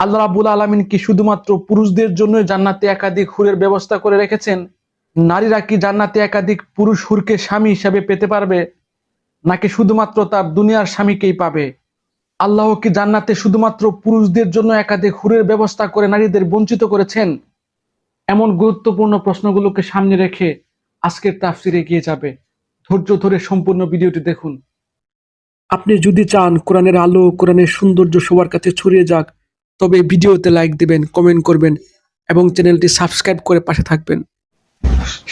আল্লাহ রাবুল আলমিন কি শুধুমাত্র পুরুষদের জন্য জান্নাতে একাধিক হুরের ব্যবস্থা করে রেখেছেন? নারীরা কি জান্নাতে একাধিক পুরুষ হুরকে স্বামী হিসাবে পেতে পারবে? নাকি শুধুমাত্র তার দুনিয়ার স্বামীকেই পাবে? আল্লাহ কি জান্নাতে শুধুমাত্র পুরুষদের জন্য একাধিক হুরের ব্যবস্থা করে নারীদের বঞ্চিত করেছেন? এমন গুরুত্বপূর্ণ প্রশ্নগুলোকে সামনে রেখে আজকের তাফসিরে গিয়ে যাবে। ধৈর্য ধরে সম্পূর্ণ ভিডিওটি দেখুন। আপনি যদি চান কোরআনের আলো, কোরআনের সৌন্দর্য সবার কাছে ছড়িয়ে যাক তবে ভিডিওতে লাইক দিবেন কমেন্ট করবেন এবং চ্যানেলটি সাবস্ক্রাইব করে পাশে থাকবেন।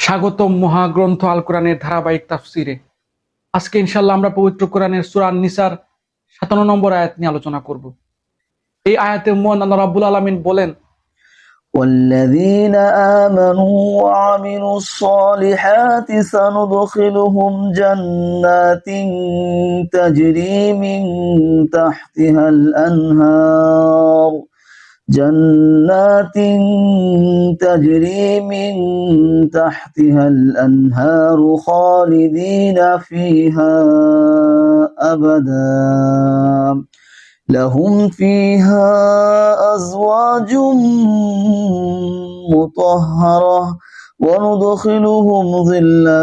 স্বাগতম মহাগ্রন্থ আল কোরআনের ধারাবাহিক তাফসিরে। আজকে ইনশাল্লাহ আমরা পবিত্র কোরআনের সুরান নিসার সাতান্ন নম্বর আয়াত নিয়ে আলোচনা করব। এই আয়াতে মোহান আল্লাহ রাবুল আলমিন বলেন والذين آمنوا وعملوا الصالحات سندخلهم جنات تجري من تحتها الأنهار. جنات تجري من تحتها الأنهار خالدين فيها أبدا. لهم فيها أزواج مطهرة وندخلهم ظلا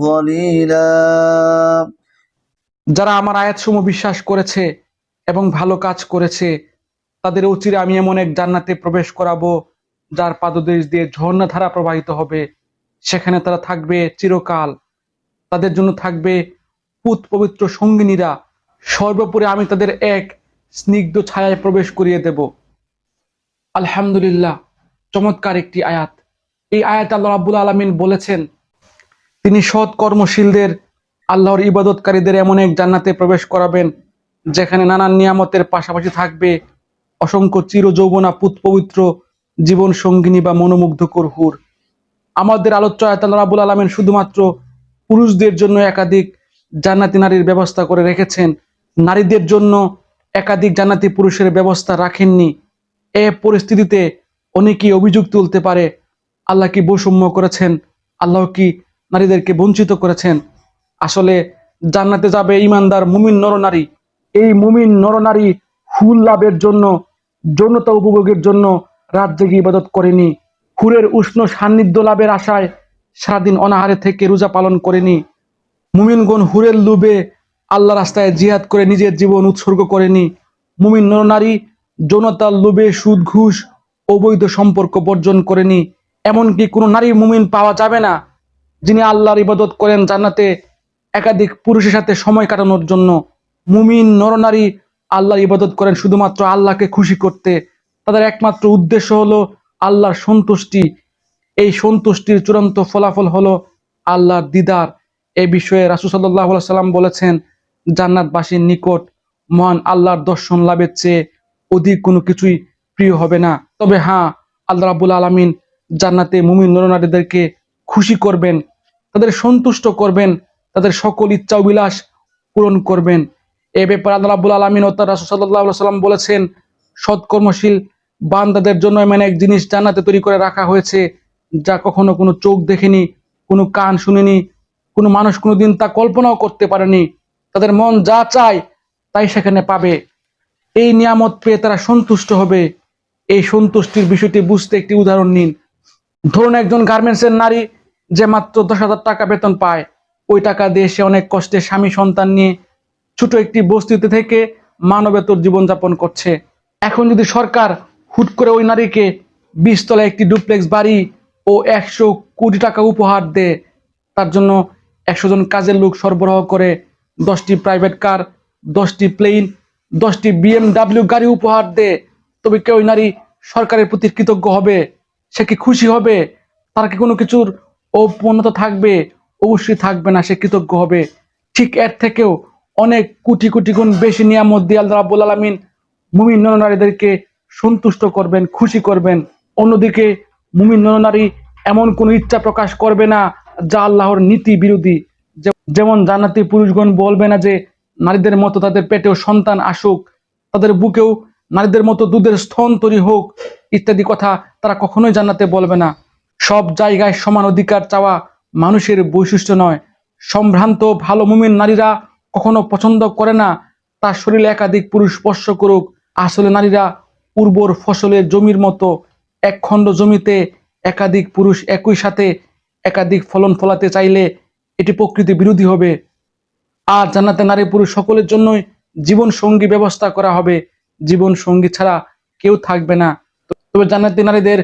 ظليلا যারা আমার আয়াতসমূহ বিশ্বাস করেছে এবং ভালো কাজ করেছে তাদের উচিরে আমি এমন এক জান্নাতে প্রবেশ করাবো যার পাদদেশ দিয়ে ঝর্ণাধারা প্রবাহিত হবে সেখানে তারা থাকবে চিরকাল তাদের জন্য থাকবে পুত পবিত্র সঙ্গিনীরা সর্বোপরি আমি তাদের এক স্নিগ্ধ ছায়ায় প্রবেশ করিয়ে দেব। আলহামদুলিল্লাহ, চমৎকার একটি আয়াত। এই আয়াত আল্লাহ রাব্বুল আলমিন বলেছেন, তিনি সৎ কর্মশীলদের, আল্লাহর ইবাদতকারীদের এমন এক জান্নাতে প্রবেশ করাবেন, যেখানে নানান নিয়ামতের পাশাপাশি থাকবে অসংখ্য চির যৌবনা পুত পবিত্র জীবন সঙ্গিনী বা মনোমুগ্ধকর হুর। আমাদের আলোচ্য আয়াত আল্লাহ রাব্বুল আলমিন শুধুমাত্র পুরুষদের জন্য একাধিক জান্নাতি নারীর ব্যবস্থা করে রেখেছেন নারীদের জন্য একাধিক জান্নাতি পুরুষের ব্যবস্থা রাখেননি। এ পরিস্থিতিতে অনেকেই অভিযোগ তুলতে পারে, আল্লাহ কি বৈষম্য করেছেন? আল্লাহ কি নারীদেরকে বঞ্চিত করেছেন? আসলে জান্নাতে যাবে ইমানদার মুমিন নরনারী। এই মুমিন নরনারী ফুল লাভের জন্য, যৌনতা উপভোগের জন্য রাত জেগে ইবাদত করেনি। হুরের উষ্ণ সান্নিধ্য লাভের আশায় সারাদিন অনাহারে থেকে রোজা পালন করেনি। মুমিনগণ হুরের লোভে আল্লাহ রাস্তায় জিহাদ করে নিজের জীবন উৎসর্গ করেনি। মুমিন নরনারী যৌনতার লোভে সুদ, ঘুষ, অবৈধ সম্পর্ক বর্জন করেনি। এমনকি কোনো নারী মুমিন পাওয়া যাবে না, যিনি আল্লাহর ইবাদত করেন জান্নাতে একাধিক পুরুষের সাথে সময় কাটানোর জন্য। মুমিন নরনারী আল্লাহর ইবাদত করেন শুধুমাত্র আল্লাহকে খুশি করতে। তাদের একমাত্র উদ্দেশ্য হলো আল্লাহর সন্তুষ্টি। এই সন্তুষ্টির চূড়ান্ত ফলাফল হলো আল্লাহর দিদার। এ বিষয়ে রাসুল সাল্লাহ সাল্লাম বলেছেন জান্নাতবাসীর নিকট মহান আল্লাহর দর্শন লাভের চেয়ে অধিক কোনো কিছুই প্রিয় হবে না। তবে হ্যাঁ আল্লাহ রাবুল আলমিন জান্নাতে মুমিন নরনারীদেরকে খুশি করবেন, তাদের সন্তুষ্ট করবেন, তাদের সকল ইচ্ছা অভিলাষ পূরণ করবেন। এ ব্যাপারে আল্লাহ রাবুল আলমিন ও তার রাসুল সাল্লাহ সাল্লাম বলেছেন, সৎকর্মশীল বান্দাদের জন্য এমন এক জিনিস জান্নাতে তৈরি করে রাখা হয়েছে, যা কখনো কোনো চোখ দেখেনি, কোনো কান শুনেনি, কোনো মানুষ কোনোদিন তা কল্পনাও করতে পারেনি। তাদের মন যা চায় তাই সেখানে পাবে। এই নিয়ামত পেয়ে তারা সন্তুষ্ট হবে। এই সন্তুষ্টির বিষয়টি বুঝতে একটি উদাহরণ নিন। ধরুন একজন গার্মেন্টসের নারী যে মাত্র দশ হাজার টাকা বেতন পায়। ওই টাকা দিয়ে সে অনেক কষ্টে স্বামী সন্তান নিয়ে ছোট একটি বস্তিতে থেকে মানবেতর জীবনযাপন করছে। এখন যদি সরকার হুট করে ওই নারীকে বিশতলা একটি ডুপ্লেক্স বাড়ি ও একশো কোটি টাকা উপহার দেয়, তার জন্য একশো জন কাজের লোক সরবরাহ করে দশটি প্রাইভেট কার দশটি প্লেন দশটি বিএমডাব্লিউ গাড়ি উপহার দেয় তবে কেউ নারী সরকারের প্রতি কৃতজ্ঞ হবে, সে কি খুশি হবে? তার কি কোনো কিছুর ঔপন্যতা থাকবে? অবশ্যই থাকবে না, সে কৃতজ্ঞ হবে। ঠিক এর থেকেও অনেক কোটি কোটি গুণ বেশি নিয়ামত দিয়ে আল্লাহ রাব্বুল আলমিন মুমিন নরনারীদেরকে সন্তুষ্ট করবেন, খুশি করবেন। অন্যদিকে মুমিন নরনারী এমন কোনো ইচ্ছা প্রকাশ করবে না যা আল্লাহর নীতি বিরোধী। যেমন জান্নাতি পুরুষগণ বলবে না যে নারীদের মতো তাদের পেটেও সন্তান আসুক, তাদের বুকেও নারীদের মতো দুধের স্তন তৈরি হোক ইত্যাদি কথা তারা কখনোই জান্নাতে বলবে না। সব জায়গায় সমান অধিকার চাওয়া মানুষের বৈশিষ্ট্য নয়। সম্ভ্রান্ত, ভালো মুমিন নারীরা কখনো পছন্দ করে না। তার শরীরে একাধিক পুরুষ স্পর্শ করুক। আসলে নারীরা উর্বর ফসলের জমির মতো। এক খণ্ড জমিতে একাধিক পুরুষ একই সাথে একাধিক ফলন ফলাতে চাইলে এটি প্রকৃতি বিরোধী হবে। আর জান্নাতে নারী পুরুষ সকলের জন্যই জীবন সঙ্গী ব্যবস্থা করা হবে। জীবন সঙ্গী ছাড়া কেউ থাকবে না। তবে জান্নাতি নারীদের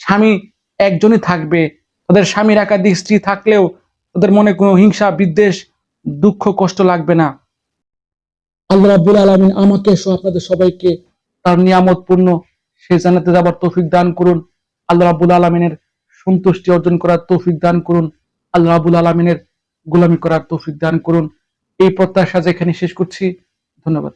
স্বামী একজনই থাকবে। তাদের স্বামীর একাধিক স্ত্রী থাকলেও তাদের মনে কোনো হিংসা, বিদ্বেষ, দুঃখ, কষ্ট লাগবে না। আল্লাহ রাব্বুল আলামিন আমাকে সহ আপনাদের সবাইকে তার নিয়ামতপূর্ণ সে জান্নাতে যাবার তৌফিক দান করুন। আল্লাহ রাব্বুল আলামিনের সন্তুষ্টি অর্জন করার তৌফিক দান করুন। আল্লাহ রাব্বুল আলামিনের গোলামি করার তৌফিক দান করুন। এই প্রত্যাশা যেখানে শেষ করছি ধন্যবাদ।